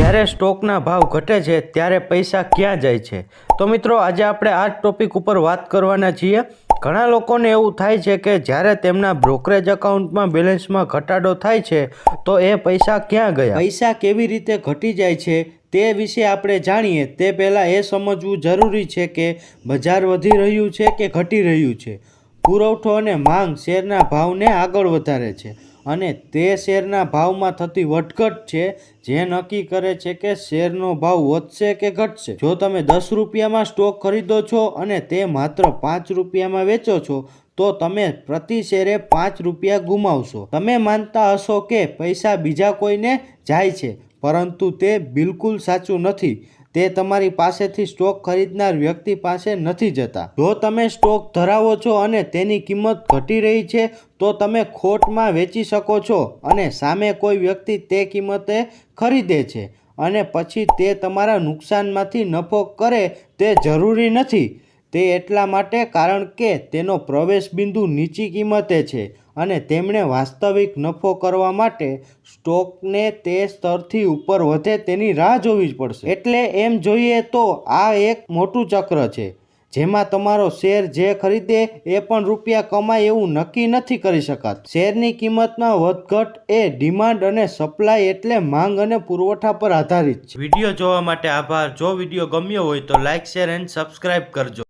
જ્યારે સ્ટોકના ભાવ ઘટે છે ત્યારે પૈસા ક્યાં જાય છે? તો મિત્રો, આજે આપણે આ ટોપિક ઉપર વાત કરવાના છીએ. ઘણા લોકોને એવું થાય છે કે જ્યારે તેમના બ્રોકરેજ એકાઉન્ટમાં બેલેન્સમાં ઘટાડો થાય છે, તો એ પૈસા ક્યાં ગયા? પૈસા કેવી રીતે ઘટી જાય છે તે વિશે આપણે જાણીએ. તે પહેલાં એ સમજવું જરૂરી છે કે બજાર વધી રહ્યું છે કે ઘટી રહ્યું છે? પુરવઠો અને માંગ શેરના ભાવને આગળ વધારે છે? અને તે શેરના ભાવમાં થતી વધઘટ છે જે નક્કી કરે છે કે શેરનો ભાવ વધશે કે ઘટશે. જો તમે દસ રૂપિયામાં સ્ટોક ખરીદો છો અને તે માત્ર પાંચ રૂપિયામાં વેચો છો, તો તમે પ્રતિ શેરે પાંચ રૂપિયા ગુમાવશો. તમે માનતા હશો કે પૈસા બીજા કોઈને જાય છે, પરંતુ તે બિલકુલ સાચું નથી. તે તમારી પાસેથી સ્ટોક ખરીદનાર વ્યક્તિ પાસે નથી જતા. જો તમે સ્ટોક ધરાવો છો અને તેની કિંમત ઘટી રહી છે, તો તમે ખોટમાં વેચી શકો છો અને સામે કોઈ વ્યક્તિ તે કિંમતે ખરીદે છે અને પછી તે તમારા નુકસાનમાંથી નફો કરે તે જરૂરી નથી. તે એટલા માટે કારણ કે તેનો પ્રવેશ બિંદુ નીચી કિંમતે છે અને તેમણે વાસ્તવિક નફો કરવા માટે સ્ટોકને તે સ્તરથી ઉપર વધે તેની રાહ જોવી જ પડશે. એટલે એમ જોઈએ તો આ એક મોટું ચક્ર છે, જેમાં તમારો શેર જે ખરીદે એ પણ રૂપિયા કમાય એવું નક્કી નથી કરી શકાતું. શેરની કિંમતમાં વધઘટ એ ડિમાન્ડ અને સપ્લાય એટલે માંગ અને પુરવઠા પર આધારિત છે. વીડિયો જોવા માટે આભાર. જો વીડિયો ગમ્યો હોય તો લાઇક શેર એન્ડ સબસ્ક્રાઇબ કરજો.